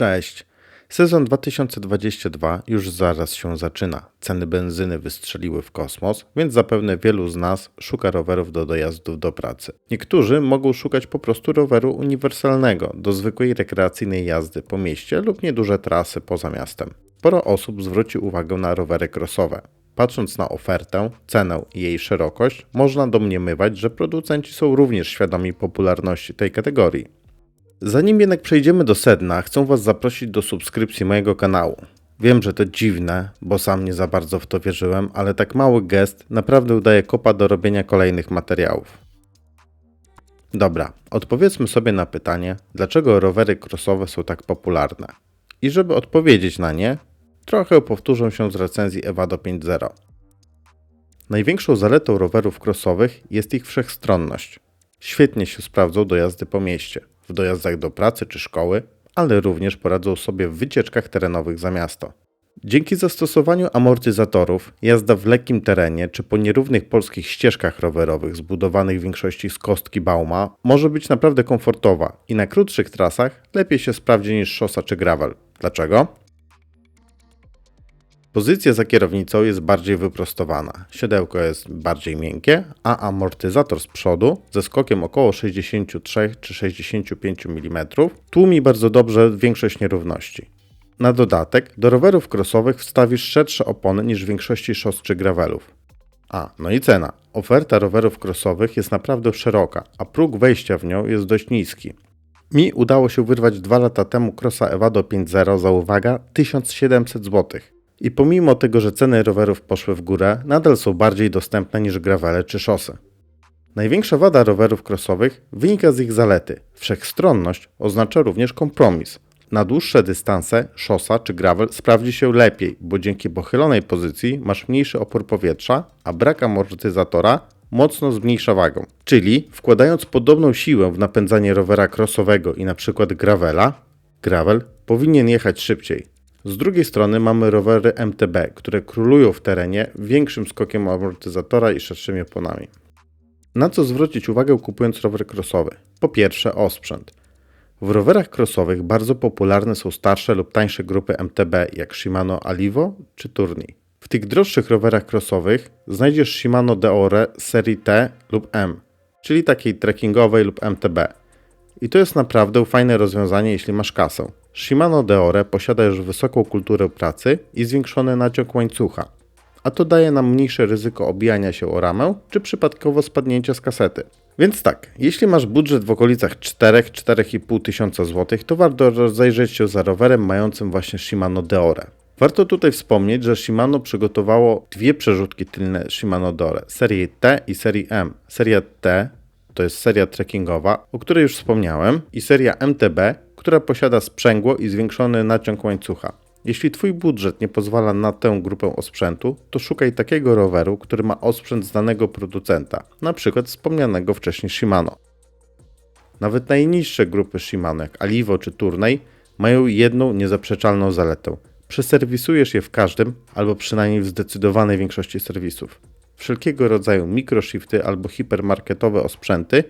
Cześć. Sezon 2022 już zaraz się zaczyna. Ceny benzyny wystrzeliły w kosmos, więc zapewne wielu z nas szuka rowerów do dojazdów do pracy. Niektórzy mogą szukać po prostu roweru uniwersalnego do zwykłej rekreacyjnej jazdy po mieście lub nieduże trasy poza miastem. Sporo osób zwróci uwagę na rowery crossowe. Patrząc na ofertę, cenę i jej szerokość, można domniemywać, że producenci są również świadomi popularności tej kategorii. Zanim jednak przejdziemy do sedna, chcę Was zaprosić do subskrypcji mojego kanału. Wiem, że to dziwne, bo sam nie za bardzo w to wierzyłem, ale tak mały gest naprawdę daje kopa do robienia kolejnych materiałów. Dobra, odpowiedzmy sobie na pytanie, dlaczego rowery crossowe są tak popularne. I żeby odpowiedzieć na nie, trochę powtórzę się z recenzji Evado 5.0. Największą zaletą rowerów crossowych jest ich wszechstronność. Świetnie się sprawdzą do jazdy po mieście w dojazdach do pracy czy szkoły, ale również poradzą sobie w wycieczkach terenowych za miasto. Dzięki zastosowaniu amortyzatorów, jazda w lekkim terenie czy po nierównych polskich ścieżkach rowerowych zbudowanych w większości z kostki Bauma może być naprawdę komfortowa i na krótszych trasach lepiej się sprawdzi niż szosa czy gravel. Dlaczego? Pozycja za kierownicą jest bardziej wyprostowana, siodełko jest bardziej miękkie, a amortyzator z przodu ze skokiem około 63 czy 65 mm tłumi bardzo dobrze większość nierówności. Na dodatek do rowerów crossowych wstawisz szersze opony niż w większości szos czy gravelów. A, no i cena. Oferta rowerów crossowych jest naprawdę szeroka, a próg wejścia w nią jest dość niski. Mi udało się wyrwać 2 lata temu Crossa Evado 5.0 za uwaga 1700 zł. I pomimo tego, że ceny rowerów poszły w górę, nadal są bardziej dostępne niż gravele czy szosy. Największa wada rowerów crossowych wynika z ich zalety. Wszechstronność oznacza również kompromis. Na dłuższe dystanse szosa czy gravel sprawdzi się lepiej, bo dzięki pochylonej pozycji masz mniejszy opór powietrza, a brak amortyzatora mocno zmniejsza wagę. Czyli wkładając podobną siłę w napędzanie rowera crossowego i przykład gravela, gravel powinien jechać szybciej. Z drugiej strony mamy rowery MTB, które królują w terenie większym skokiem amortyzatora i szerszymi oponami. Na co zwrócić uwagę kupując rower crossowy? Po pierwsze osprzęt. W rowerach crossowych bardzo popularne są starsze lub tańsze grupy MTB jak Shimano Alivo czy Tourney. W tych droższych rowerach crossowych znajdziesz Shimano Deore serii T lub M, czyli takiej trekkingowej lub MTB. I to jest naprawdę fajne rozwiązanie, jeśli masz kasę. Shimano Deore posiada już wysoką kulturę pracy i zwiększony naciąg łańcucha, a to daje nam mniejsze ryzyko obijania się o ramę czy przypadkowo spadnięcia z kasety. Więc tak, jeśli masz budżet w okolicach 4-4,5 tysiąca złotych, to warto rozejrzeć się za rowerem mającym właśnie Shimano Deore. Warto tutaj wspomnieć, że Shimano przygotowało dwie przerzutki tylne Shimano Deore, serię T i serię M. Seria T to jest seria trekkingowa, o której już wspomniałem, i seria MTB, która posiada sprzęgło i zwiększony naciąg łańcucha. Jeśli Twój budżet nie pozwala na tę grupę osprzętu, to szukaj takiego roweru, który ma osprzęt z danego producenta, np. wspomnianego wcześniej Shimano. Nawet najniższe grupy Shimano, jak Alivo czy Tourney, mają jedną niezaprzeczalną zaletę. Przeserwisujesz je w każdym, albo przynajmniej w zdecydowanej większości serwisów. Wszelkiego rodzaju mikroshifty albo hipermarketowe osprzęty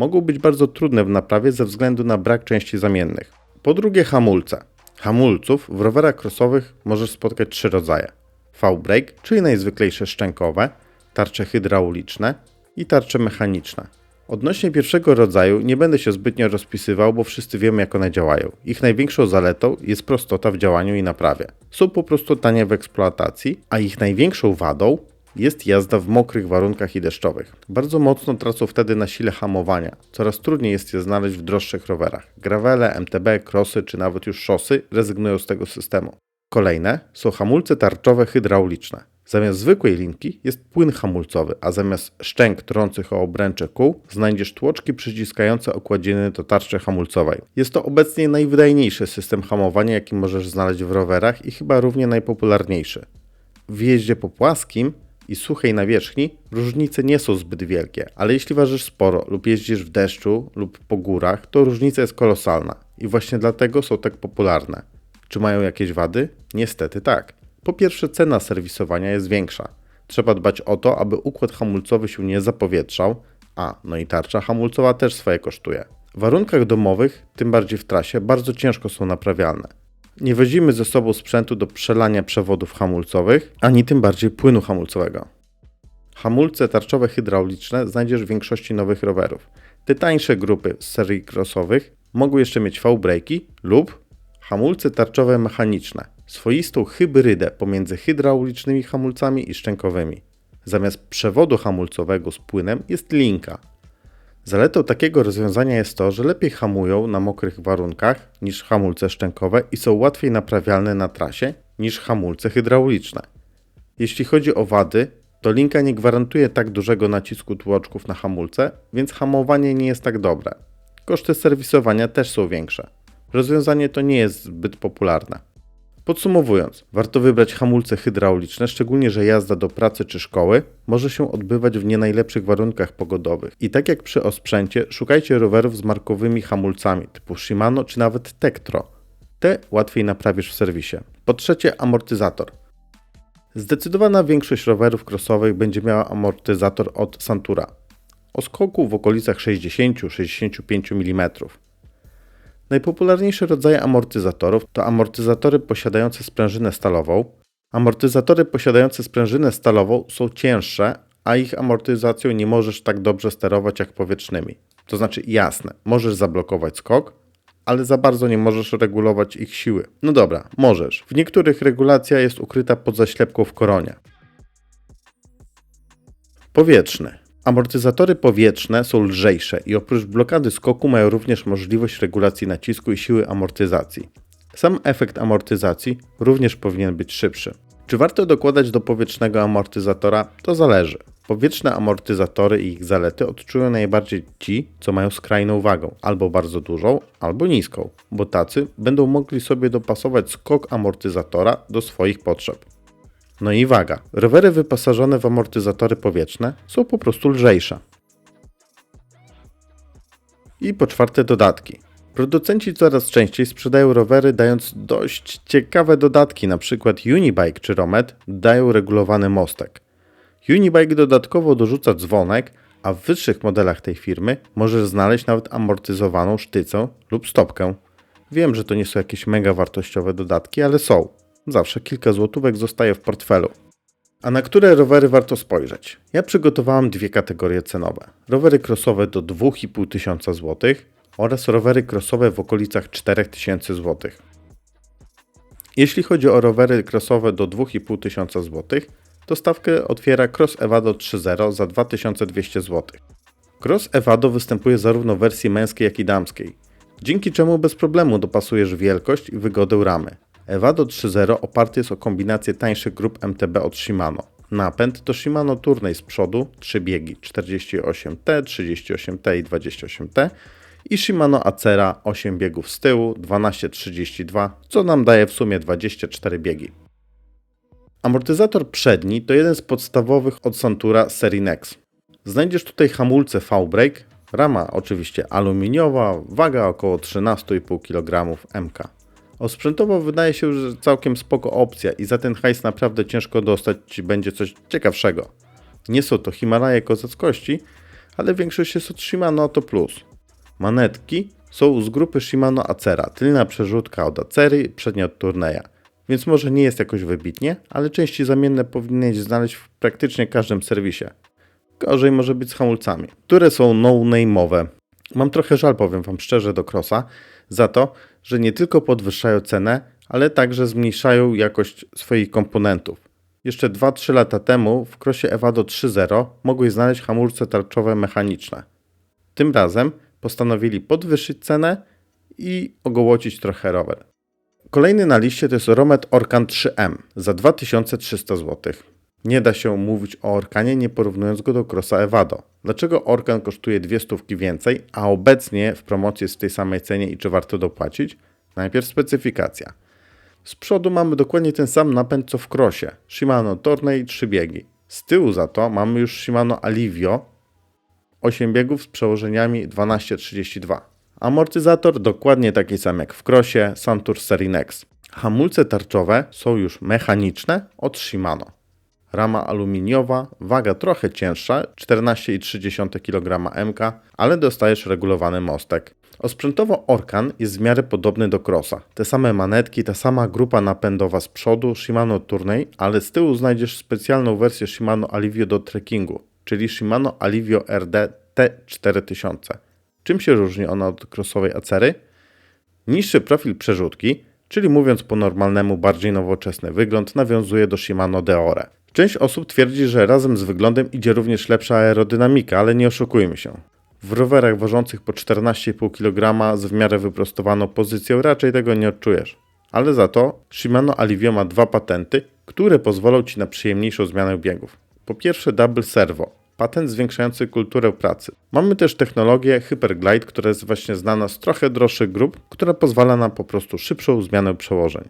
mogą być bardzo trudne w naprawie ze względu na brak części zamiennych. Po drugie hamulce. Hamulców w rowerach crossowych możesz spotkać trzy rodzaje. V-brake, czyli najzwyklejsze szczękowe, tarcze hydrauliczne i tarcze mechaniczne. Odnośnie pierwszego rodzaju nie będę się zbytnio rozpisywał, bo wszyscy wiemy jak one działają. Ich największą zaletą jest prostota w działaniu i naprawie. Są po prostu tanie w eksploatacji, a ich największą wadą jest jazda w mokrych warunkach i deszczowych. Bardzo mocno tracą wtedy na sile hamowania. Coraz trudniej jest je znaleźć w droższych rowerach. Gravele, MTB, crossy czy nawet już szosy rezygnują z tego systemu. Kolejne są hamulce tarczowe hydrauliczne. Zamiast zwykłej linki jest płyn hamulcowy, a zamiast szczęk trących o obręcze kół znajdziesz tłoczki przyciskające okładziny do tarczy hamulcowej. Jest to obecnie najwydajniejszy system hamowania, jaki możesz znaleźć w rowerach i chyba równie najpopularniejszy. W jeździe po płaskim i suchej nawierzchni różnice nie są zbyt wielkie, ale jeśli ważysz sporo lub jeździsz w deszczu lub po górach, to różnica jest kolosalna i właśnie dlatego są tak popularne. Czy mają jakieś wady? Niestety tak. Po pierwsze, cena serwisowania jest większa. Trzeba dbać o to, aby układ hamulcowy się nie zapowietrzał, a no i tarcza hamulcowa też swoje kosztuje. W warunkach domowych, tym bardziej w trasie, bardzo ciężko są naprawialne. Nie wozimy ze sobą sprzętu do przelania przewodów hamulcowych, ani tym bardziej płynu hamulcowego. Hamulce tarczowe hydrauliczne znajdziesz w większości nowych rowerów. Te tańsze grupy z serii crossowych mogą jeszcze mieć V-braki lub hamulce tarczowe mechaniczne, swoistą hybrydę pomiędzy hydraulicznymi hamulcami i szczękowymi. Zamiast przewodu hamulcowego z płynem jest linka. Zaletą takiego rozwiązania jest to, że lepiej hamują na mokrych warunkach niż hamulce szczękowe i są łatwiej naprawialne na trasie niż hamulce hydrauliczne. Jeśli chodzi o wady, to linka nie gwarantuje tak dużego nacisku tłoczków na hamulce, więc hamowanie nie jest tak dobre. Koszty serwisowania też są większe. Rozwiązanie to nie jest zbyt popularne. Podsumowując, warto wybrać hamulce hydrauliczne, szczególnie że jazda do pracy czy szkoły może się odbywać w nie najlepszych warunkach pogodowych. I tak jak przy osprzęcie, szukajcie rowerów z markowymi hamulcami typu Shimano czy nawet Tektro. Te łatwiej naprawisz w serwisie. Po trzecie, amortyzator. Zdecydowana większość rowerów crossowych będzie miała amortyzator od Santura. O skoku w okolicach 60-65 mm. Najpopularniejsze rodzaje amortyzatorów to amortyzatory posiadające sprężynę stalową. Amortyzatory posiadające sprężynę stalową są cięższe, a ich amortyzacją nie możesz tak dobrze sterować jak powietrznymi. To znaczy, jasne, możesz zablokować skok, ale za bardzo nie możesz regulować ich siły. No dobra, możesz. W niektórych regulacja jest ukryta pod zaślepką w koronie. Powietrzny. Amortyzatory powietrzne są lżejsze i oprócz blokady skoku mają również możliwość regulacji nacisku i siły amortyzacji. Sam efekt amortyzacji również powinien być szybszy. Czy warto dokładać do powietrznego amortyzatora? To zależy. Powietrzne amortyzatory i ich zalety odczują najbardziej ci, co mają skrajną wagę, albo bardzo dużą, albo niską, bo tacy będą mogli sobie dopasować skok amortyzatora do swoich potrzeb. No i waga. Rowery wyposażone w amortyzatory powietrzne są po prostu lżejsze. I po czwarte dodatki. Producenci coraz częściej sprzedają rowery dając dość ciekawe dodatki, np. Unibike czy Romet dają regulowany mostek. Unibike dodatkowo dorzuca dzwonek, a w wyższych modelach tej firmy możesz znaleźć nawet amortyzowaną sztycę lub stopkę. Wiem, że to nie są jakieś mega wartościowe dodatki, ale są. Zawsze kilka złotówek zostaje w portfelu. A na które rowery warto spojrzeć? Ja przygotowałem dwie kategorie cenowe. Rowery crossowe do 2500 zł oraz rowery crossowe w okolicach 4000 zł. Jeśli chodzi o rowery crossowe do 2500 zł, to stawkę otwiera Cross Evado 3.0 za 2200 zł. Cross Evado występuje zarówno w wersji męskiej, jak i damskiej, dzięki czemu bez problemu dopasujesz wielkość i wygodę ramy. Evado 3.0 oparty jest o kombinację tańszych grup MTB od Shimano. Napęd to Shimano Tourney z przodu, 3 biegi 48T, 38T i 28T i Shimano Acera 8 biegów z tyłu, 1232, co nam daje w sumie 24 biegi. Amortyzator przedni to jeden z podstawowych od Santura serii Nex. Znajdziesz tutaj hamulce V-brake, rama oczywiście aluminiowa, waga około 13,5 kg MK. Osprzętowo wydaje się, że całkiem spoko opcja i za ten hajs naprawdę ciężko dostać będzie coś ciekawszego. Nie są to Himalaje kozackości, ale większość jest od Shimano to plus. Manetki są z grupy Shimano Acera, tylna przerzutka od Acery, przednia od Turneya. Więc może nie jest jakoś wybitnie, ale części zamienne powinieneś znaleźć w praktycznie każdym serwisie. Gorzej może być z hamulcami, które są no-name'owe. Mam trochę żal, powiem Wam szczerze, do Crossa za to, że nie tylko podwyższają cenę, ale także zmniejszają jakość swoich komponentów. Jeszcze 2-3 lata temu w krosie Evado 3.0 mogłeś znaleźć hamulce tarczowe mechaniczne. Tym razem postanowili podwyższyć cenę i ogołocić trochę rower. Kolejny na liście to jest Romet Orkan 3M za 2300 zł. Nie da się mówić o Orkanie nie porównując go do Crossa Evado. Dlaczego Orkan kosztuje dwie stówki więcej, a obecnie w promocji jest w tej samej cenie i czy warto dopłacić? Najpierw specyfikacja. Z przodu mamy dokładnie ten sam napęd co w Crossie. Shimano Tourney 3 biegi. Z tyłu za to mamy już Shimano Alivio 8 biegów z przełożeniami 1232. Amortyzator dokładnie taki sam jak w Crossie Santur Serii Nex. Hamulce tarczowe są już mechaniczne od Shimano. Rama aluminiowa, waga trochę cięższa, 14,3 kg MK, ale dostajesz regulowany mostek. Osprzętowo Orkan jest w miarę podobny do Crossa. Te same manetki, ta sama grupa napędowa z przodu Shimano Tourney, ale z tyłu znajdziesz specjalną wersję Shimano Alivio do trekkingu, czyli Shimano Alivio RD T4000. Czym się różni ona od crossowej Acery? Niższy profil przerzutki, czyli mówiąc po normalnemu bardziej nowoczesny wygląd, nawiązuje do Shimano Deore. Część osób twierdzi, że razem z wyglądem idzie również lepsza aerodynamika, ale nie oszukujmy się. W rowerach ważących po 14,5 kg z w miarę wyprostowaną pozycją raczej tego nie odczujesz. Ale za to Shimano Alivio ma dwa patenty, które pozwolą Ci na przyjemniejszą zmianę biegów. Po pierwsze Double Servo, patent zwiększający kulturę pracy. Mamy też technologię Hyperglide, która jest właśnie znana z trochę droższych grup, która pozwala na po prostu szybszą zmianę przełożeń.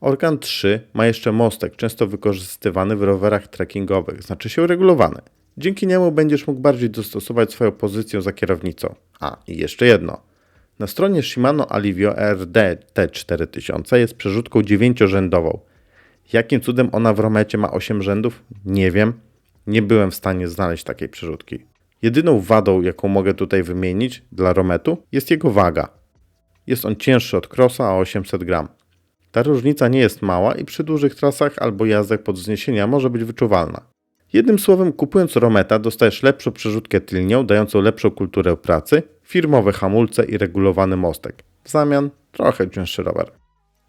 Organ 3 ma jeszcze mostek, często wykorzystywany w rowerach trekkingowych, znaczy się regulowany. Dzięki niemu będziesz mógł bardziej dostosować swoją pozycję za kierownicą. A, i jeszcze jedno. Na stronie Shimano Alivio RD T4000 jest przerzutką dziewięciorzędową. Jakim cudem ona w Romecie ma 8 rzędów? Nie wiem. Nie byłem w stanie znaleźć takiej przerzutki. Jedyną wadą, jaką mogę tutaj wymienić dla Rometu, jest jego waga. Jest on cięższy od Crossa o 800 gram. Ta różnica nie jest mała i przy dużych trasach albo jazdach pod wzniesienia może być wyczuwalna. Jednym słowem, kupując Rometa dostajesz lepszą przerzutkę tylnią, dającą lepszą kulturę pracy, firmowe hamulce i regulowany mostek. W zamian trochę cięższy rower.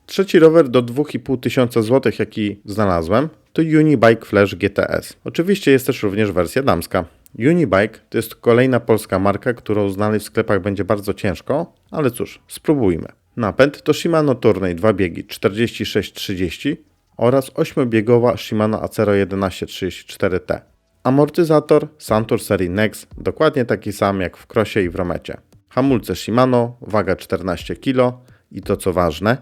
Trzeci rower do 2500 zł, jaki znalazłem, to Unibike Flash GTS. Oczywiście jest też również wersja damska. Unibike to jest kolejna polska marka, którą znaleźć w sklepach będzie bardzo ciężko, ale cóż, spróbujmy. Napęd to Shimano Tourney 2 biegi 46-30 oraz 8-biegowa Shimano Acero 1134T. Amortyzator Santur serii Nex, dokładnie taki sam jak w Crossie i w Romecie. Hamulce Shimano, waga 14 kg i to co ważne,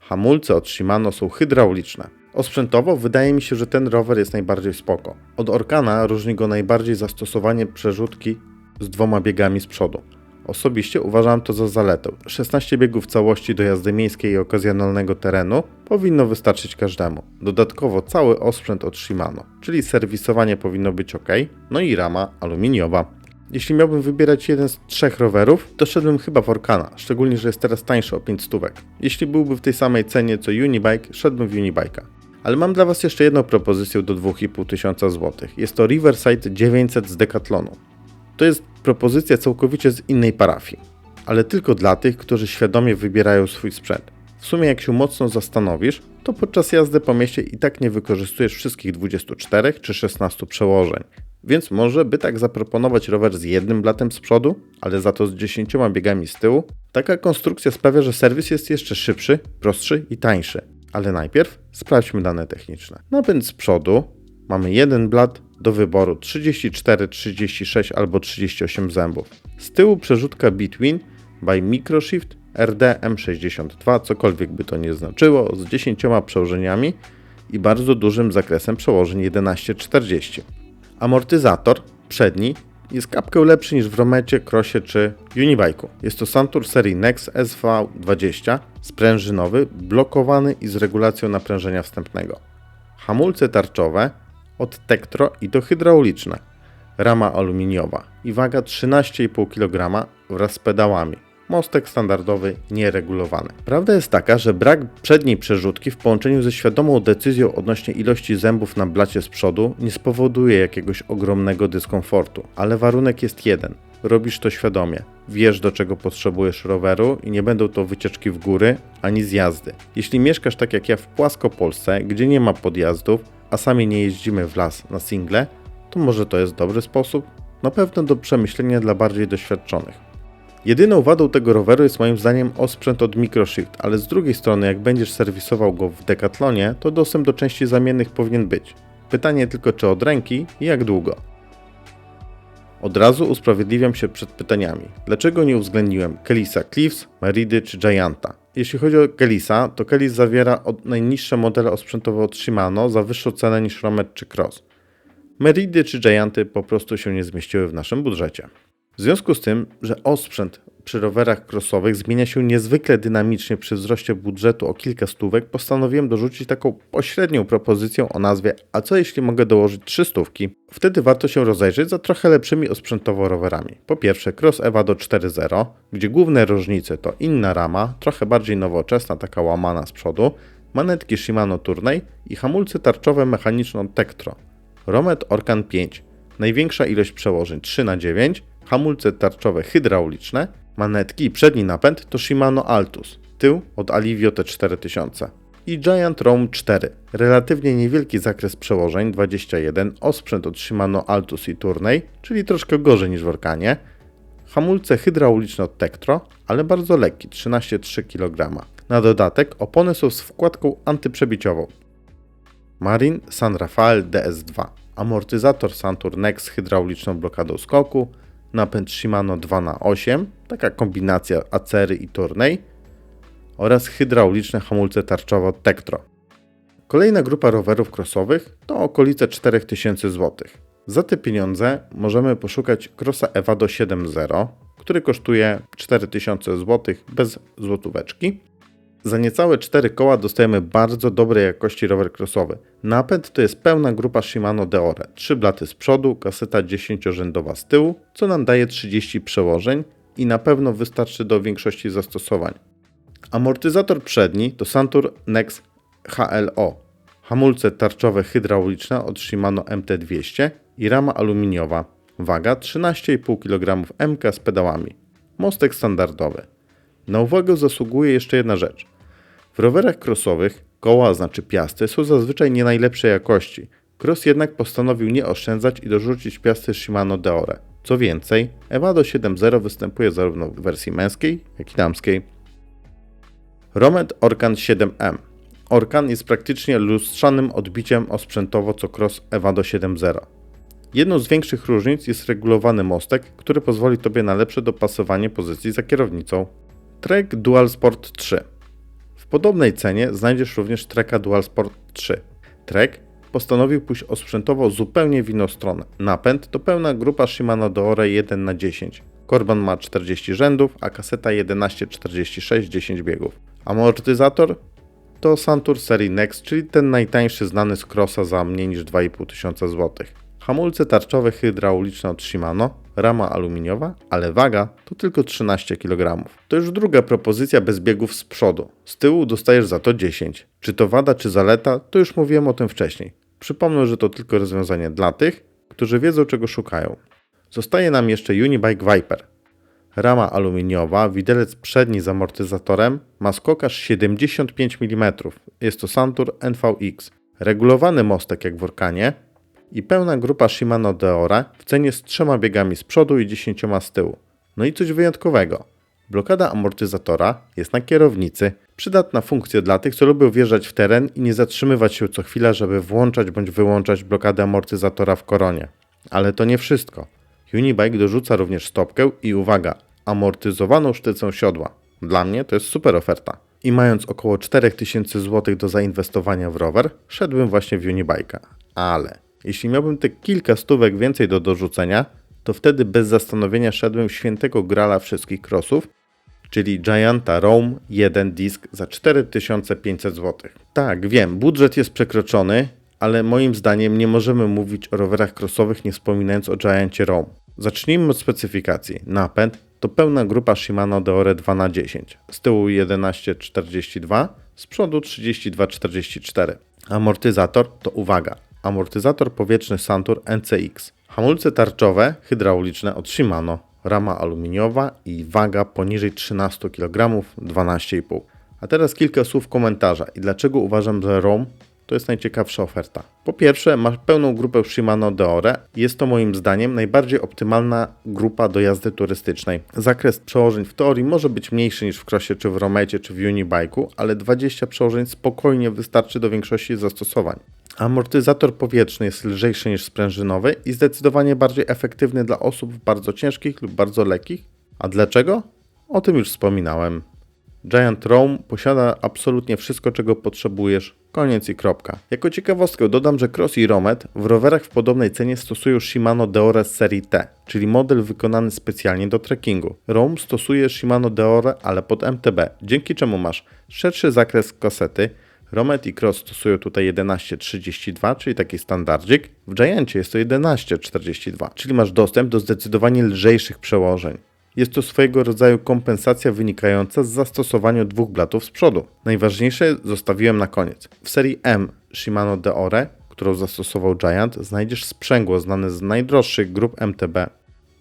hamulce od Shimano są hydrauliczne. Osprzętowo wydaje mi się, że ten rower jest najbardziej spoko. Od Orkana różni go najbardziej zastosowanie przerzutki z dwoma biegami z przodu. Osobiście uważam to za zaletę. 16 biegów całości do jazdy miejskiej i okazjonalnego terenu powinno wystarczyć każdemu. Dodatkowo cały osprzęt od Shimano, czyli serwisowanie powinno być ok, no i rama aluminiowa. Jeśli miałbym wybierać jeden z trzech rowerów, to szedłbym chyba w Orkana, szczególnie, że jest teraz tańszy o 5 stówek. Jeśli byłby w tej samej cenie co Unibike, szedłbym w Unibike'a. Ale mam dla Was jeszcze jedną propozycję do 2500 zł. Jest to Riverside 900 z Decathlonu. To jest propozycja całkowicie z innej parafii, ale tylko dla tych, którzy świadomie wybierają swój sprzęt. W sumie jak się mocno zastanowisz, to podczas jazdy po mieście i tak nie wykorzystujesz wszystkich 24 czy 16 przełożeń. Więc może by tak zaproponować rower z jednym blatem z przodu, ale za to z 10 biegami z tyłu? Taka konstrukcja sprawia, że serwis jest jeszcze szybszy, prostszy i tańszy. Ale najpierw sprawdźmy dane techniczne. Napęd z przodu mamy jeden blat do wyboru 34, 36 albo 38 zębów. Z tyłu przerzutka Between by Microshift RD M62, cokolwiek by to nie znaczyło, z 10 przełożeniami i bardzo dużym zakresem przełożeń 1140. Amortyzator przedni jest kapkę lepszy niż w Romecie, Crossie czy Unibike'u. Jest to Santur serii Nex SV20, sprężynowy, blokowany i z regulacją naprężenia wstępnego. Hamulce tarczowe od Tektro i to hydrauliczne. Rama aluminiowa i waga 13,5 kg wraz z pedałami. Mostek standardowy, nieregulowany. Prawda jest taka, że brak przedniej przerzutki w połączeniu ze świadomą decyzją odnośnie ilości zębów na blacie z przodu nie spowoduje jakiegoś ogromnego dyskomfortu, ale warunek jest jeden. Robisz to świadomie. Wiesz, do czego potrzebujesz roweru i nie będą to wycieczki w góry ani zjazdy. Jeśli mieszkasz tak jak ja w Płaskopolsce, gdzie nie ma podjazdów, a sami nie jeździmy w las na single, to może to jest dobry sposób? Na pewno do przemyślenia dla bardziej doświadczonych. Jedyną wadą tego roweru jest moim zdaniem osprzęt od Microshift, ale z drugiej strony jak będziesz serwisował go w Decathlonie, to dostęp do części zamiennych powinien być. Pytanie tylko czy od ręki i jak długo. Od razu usprawiedliwiam się przed pytaniami. Dlaczego nie uwzględniłem Kelisa Cliffs, Meridy czy Gianta? Jeśli chodzi o Kelisa, to Kelis zawiera od najniższe modele osprzętowe od Shimano za wyższą cenę niż Romet czy Cross. Meridy czy Gianty po prostu się nie zmieściły w naszym budżecie. W związku z tym, że osprzęt przy rowerach crossowych zmienia się niezwykle dynamicznie przy wzroście budżetu o kilka stówek, postanowiłem dorzucić taką pośrednią propozycję o nazwie A co jeśli mogę dołożyć trzy stówki? Wtedy warto się rozejrzeć za trochę lepszymi osprzętowo rowerami. Po pierwsze Cross Evado 4.0, gdzie główne różnice to inna rama, trochę bardziej nowoczesna, taka łamana z przodu, manetki Shimano Tourney i hamulce tarczowe mechaniczną Tektro. Romet Orkan 5, największa ilość przełożeń 3 na 9 hamulce tarczowe hydrauliczne, manetki i przedni napęd to Shimano Altus, tył od Alivio T4000 i Giant Roam 4, relatywnie niewielki zakres przełożeń 21, osprzęt od Shimano Altus i Tourney, czyli troszkę gorzej niż w Orkanie, hamulce hydrauliczne od Tektro, ale bardzo lekki, 13,3 kg. Na dodatek opony są z wkładką antyprzebiciową. Marin San Rafael DS2, amortyzator Santur Nex z hydrauliczną blokadą skoku, napęd Shimano 2x8, taka kombinacja Acery i Tourney oraz hydrauliczne hamulce tarczowe Tektro. Kolejna grupa rowerów crossowych to okolice 4000 zł. Za te pieniądze możemy poszukać Crossa Evado 7.0, który kosztuje 4000 zł bez złotóweczki. Za niecałe 4 koła dostajemy bardzo dobrej jakości rower crossowy. Napęd to jest pełna grupa Shimano Deore. 3 blaty z przodu, kaseta 10-rzędowa z tyłu, co nam daje 30 przełożeń i na pewno wystarczy do większości zastosowań. Amortyzator przedni to Santur Nex HLO. Hamulce tarczowe hydrauliczne od Shimano MT200 i rama aluminiowa. Waga 13,5 kg MK z pedałami. Mostek standardowy. Na uwagę zasługuje jeszcze jedna rzecz. W rowerach crossowych koła, znaczy piasty, są zazwyczaj nie najlepszej jakości. Cross jednak postanowił nie oszczędzać i dorzucić piasty Shimano Deore. Co więcej, Evado 7.0 występuje zarówno w wersji męskiej, jak i damskiej. Romet Orkan 7M. Orkan jest praktycznie lustrzanym odbiciem osprzętowo co Cross Evado 7.0. Jedną z większych różnic jest regulowany mostek, który pozwoli Tobie na lepsze dopasowanie pozycji za kierownicą. Trek Dual Sport 3. W podobnej cenie znajdziesz również Treka Dual Sport 3. Trek postanowił pójść osprzętowo zupełnie w inną stronę. Napęd to pełna grupa Shimano Deore 1 na 10 Korban ma 40 rzędów, a kaseta 1146 10 biegów. Amortyzator to Santur serii Next, czyli ten najtańszy znany z Crossa za mniej niż 2500 zł. Hamulce tarczowe hydrauliczne od Shimano, rama aluminiowa, ale waga to tylko 13 kg. To już druga propozycja bez biegów z przodu. Z tyłu dostajesz za to 10. Czy to wada, czy zaleta, to już mówiłem o tym wcześniej. Przypomnę, że to tylko rozwiązanie dla tych, którzy wiedzą czego szukają. Zostaje nam jeszcze Unibike Viper. Rama aluminiowa, widelec przedni z amortyzatorem, ma skok aż 75 mm. Jest to Santur NVX. Regulowany mostek jak w Orkanie i pełna grupa Shimano Deore w cenie z trzema biegami z przodu i 10 z tyłu. No i coś wyjątkowego. Blokada amortyzatora jest na kierownicy, przydatna funkcja dla tych, co lubią wjeżdżać w teren i nie zatrzymywać się co chwila, żeby włączać bądź wyłączać blokadę amortyzatora w koronie. Ale to nie wszystko. Unibike dorzuca również stopkę i uwaga, amortyzowaną sztycą siodła. Dla mnie to jest super oferta. I mając około 4000 zł do zainwestowania w rower, szedłem właśnie w Unibike'a. Ale jeśli miałbym te kilka stówek więcej do dorzucenia, to wtedy bez zastanowienia szedłem w świętego grala wszystkich crossów, czyli Gianta Roam 1 disk za 4500 zł. Tak, wiem, budżet jest przekroczony, ale moim zdaniem nie możemy mówić o rowerach crossowych nie wspominając o Giantie Roam. Zacznijmy od specyfikacji. Napęd to pełna grupa Shimano Deore 2x10. Z tyłu 1142, z przodu 3244. Amortyzator to uwaga, amortyzator powietrzny Santur NCX. Hamulce tarczowe hydrauliczne od Shimano, rama aluminiowa i waga poniżej 13 kg 12,5. A teraz kilka słów komentarza i dlaczego uważam, że ROM to jest najciekawsza oferta. Po pierwsze, masz pełną grupę Shimano Deore. Jest to moim zdaniem najbardziej optymalna grupa do jazdy turystycznej. Zakres przełożeń w teorii może być mniejszy niż w Crossie, czy w Romecie, czy w Unibike'u, ale 20 przełożeń spokojnie wystarczy do większości zastosowań. Amortyzator powietrzny jest lżejszy niż sprężynowy i zdecydowanie bardziej efektywny dla osób bardzo ciężkich lub bardzo lekkich. A dlaczego? O tym już wspominałem. Giant Roam posiada absolutnie wszystko, czego potrzebujesz. Koniec i kropka. Jako ciekawostkę dodam, że Cross i Romet w rowerach w podobnej cenie stosują Shimano Deore serii T, czyli model wykonany specjalnie do trekkingu. Roam stosuje Shimano Deore, ale pod MTB, dzięki czemu masz szerszy zakres kasety, Romet i Cross stosują tutaj 11.32, czyli taki standardzik. W Giancie jest to 11.42, czyli masz dostęp do zdecydowanie lżejszych przełożeń. Jest to swojego rodzaju kompensacja wynikająca z zastosowania dwóch blatów z przodu. Najważniejsze zostawiłem na koniec. W serii M Shimano Deore, którą zastosował Giant, znajdziesz sprzęgło znane z najdroższych grup MTB.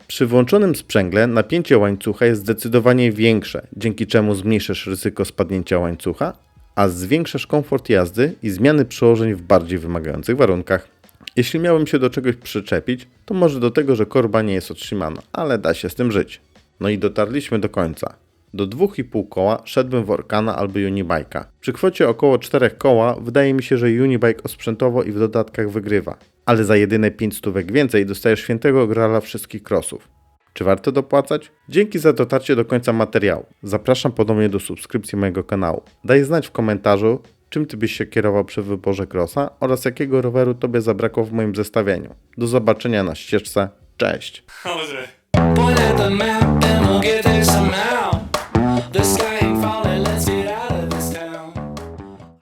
Przy włączonym sprzęgle napięcie łańcucha jest zdecydowanie większe, dzięki czemu zmniejszysz ryzyko spadnięcia łańcucha, a zwiększasz komfort jazdy i zmiany przełożeń w bardziej wymagających warunkach. Jeśli miałem się do czegoś przyczepić, to może do tego, że korba nie jest Shimano, ale da się z tym żyć. No i dotarliśmy do końca. Do 2,5 koła szedłbym w Orkana albo Unibike'a. Przy kwocie około 4 koła wydaje mi się, że Unibike osprzętowo i w dodatkach wygrywa. Ale za jedyne 5 stówek więcej dostajesz świętego grala wszystkich crossów. Czy warto dopłacać? Dzięki za dotarcie do końca materiału. Zapraszam ponownie do subskrypcji mojego kanału. Daj znać w komentarzu, czym ty byś się kierował przy wyborze crossa oraz jakiego roweru tobie zabrakło w moim zestawieniu. Do zobaczenia na ścieżce. Cześć!